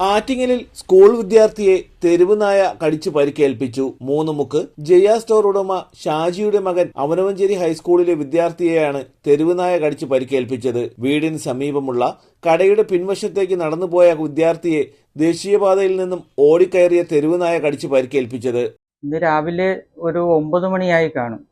ആറ്റിങ്ങലിൽ സ്കൂൾ വിദ്യാർത്ഥിയെ തെരുവുനായ കടിച്ചു പരിക്കേൽപ്പിച്ചു. മൂന്ന് മുക്ക്. ജയ സ്റ്റോർ ഉടമ ഷാജിയുടെ മകൻ അവനവഞ്ചേരി ഹൈസ്കൂളിലെ വിദ്യാർത്ഥിയെയാണ് തെരുവുനായ കടിച്ചു പരിക്കേൽപ്പിച്ചത്. വീടിന് സമീപമുള്ള കടയുടെ പിൻവശത്തേക്ക് നടന്നുപോയ വിദ്യാർത്ഥിയെ ദേശീയപാതയിൽ നിന്നും ഓടിക്കയറിയ തെരുവുനായ കടിച്ചു പരിക്കേൽപ്പിച്ചത്. ഇന്ന് രാവിലെ ഒരു ഒമ്പത് മണിയായി കാണും.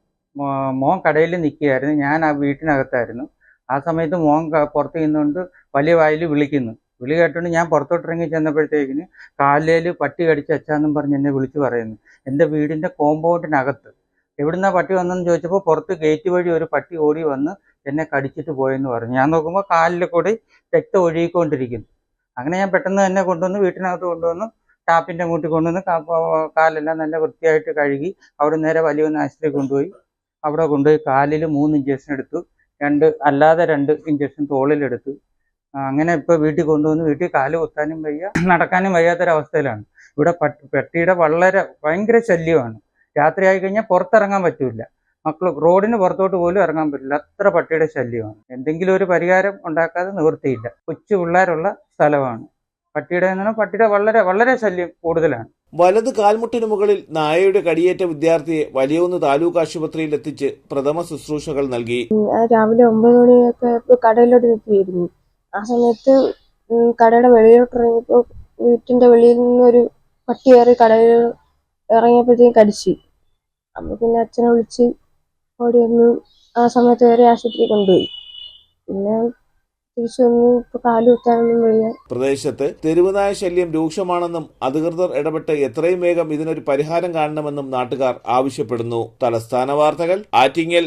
മോൻ കടയിൽ നിൽക്കുകയായിരുന്നു. ഞാൻ ആ വീട്ടിനകത്തായിരുന്നു. ആ സമയത്ത് മോൻ പുറത്ത് നിന്നുകൊണ്ട് വലിയ വായിൽ വിളിക്കുന്നു. വിളി കേട്ടുകൊണ്ട് ഞാൻ പുറത്തോട്ട് ഇറങ്ങി ചെന്നപ്പോഴത്തേക്കിന് കാലിൽ പട്ടി കടിച്ച് അച്ചാന്നും പറഞ്ഞ് എന്നെ വിളിച്ചു പറയുന്നു. എന്റെ വീടിന്റെ കോമ്പൗണ്ടിനകത്ത് എവിടുന്നാ പട്ടി വന്നെന്ന് ചോദിച്ചപ്പോൾ പുറത്ത് ഗേറ്റ് വഴി ഒരു പട്ടി ഓടി വന്ന് എന്നെ കടിച്ചിട്ട് പോയെന്ന് പറഞ്ഞു. ഞാൻ നോക്കുമ്പോൾ കാലിൽ കൂടി രക്തം ഒഴുകിക്കൊണ്ടിരിക്കുന്നു. അങ്ങനെ ഞാൻ പെട്ടെന്ന് തന്നെ കൊണ്ടുവന്ന് വീട്ടിനകത്ത് കൊണ്ടുവന്ന് ടാപ്പിന്റെ അങ്ങോട്ട് കൊണ്ടുവന്ന് കാലെല്ലാം നല്ല വൃത്തിയായിട്ട് കഴുകി അവിടെ നേരെ വലിയൊന്ന് ആശുപത്രി കൊണ്ടുപോയി. അവിടെ കൊണ്ടുപോയി കാലിൽ മൂന്ന് ഇഞ്ചക്ഷൻ എടുത്തു. രണ്ട് അല്ലാതെ രണ്ട് ഇഞ്ചക്ഷൻ തോളിലെടുത്തു. അങ്ങനെ ഇപ്പോൾ വീട്ടിൽ കൊണ്ടുവന്ന് വീട്ടിൽ കാൽ കുത്താനും വയ്യ നടക്കാനും വയ്യാത്തൊരവസ്ഥയിലാണ്. ഇവിടെ പട്ടി പെട്ടിയുടെ വളരെ ഭയങ്കര ശല്യമാണ്. രാത്രി ആയി കഴിഞ്ഞാൽ പുറത്തിറങ്ങാൻ പറ്റില്ല. മക്കൾ റോഡിന് പുറത്തോട്ട് പോലും ഇറങ്ങാൻ പറ്റില്ല. അത്ര പട്ടിയുടെ ശല്യമാണ്. എന്തെങ്കിലും ഒരു പരിഹാരം ഉണ്ടാക്കാതെ നിവൃത്തിയില്ല. കൊച്ചു പിള്ളേരുള്ള സ്ഥലമാണ്. പട്ടിയുടെ എന്ന് പട്ടിയുടെ വളരെ വളരെ ശല്യം കൂടുതലാണ്. വലത് കാൽമുട്ടിന് മുകളിൽ നായയുടെ കടിയേറ്റ വിദ്യാർത്ഥിയെ വലിയൊന്ന് താലൂക്ക് ആശുപത്രിയിൽ എത്തിച്ച് പ്രഥമ ശുശ്രൂഷകൾ നൽകി. രാവിലെ ഒമ്പത് മണിയൊക്കെ കടയിലോട്ട് നിൽക്കുകയായിരുന്നു ആ സമയത്ത് കടയുടെ വെളിയിലോട്ട് ഇറങ്ങിയപ്പോൾ വീട്ടിന്റെ വെളിയിൽ നിന്നൊരു പട്ടി കയറി കടയിൽ ഇറങ്ങിയപ്പോഴത്തേക്കും കടിച്ചു. അപ്പൊ പിന്നെ അച്ഛനെ വിളിച്ച് ഓടി വന്ന് ആ സമയത്ത് വരെ ആശുപത്രി കൊണ്ടുപോയി. പിന്നെ പ്രദേശത്ത് തെരുവുനായ ശല്യം രൂക്ഷമാണെന്നും അധികൃതർ ഇടപെട്ട് എത്രയും വേഗം ഇതിനൊരു പരിഹാരം കാണണമെന്നും നാട്ടുകാർ ആവശ്യപ്പെടുന്നു. തലസ്ഥാന വാർത്തകൾ ആറ്റിങ്ങൽ.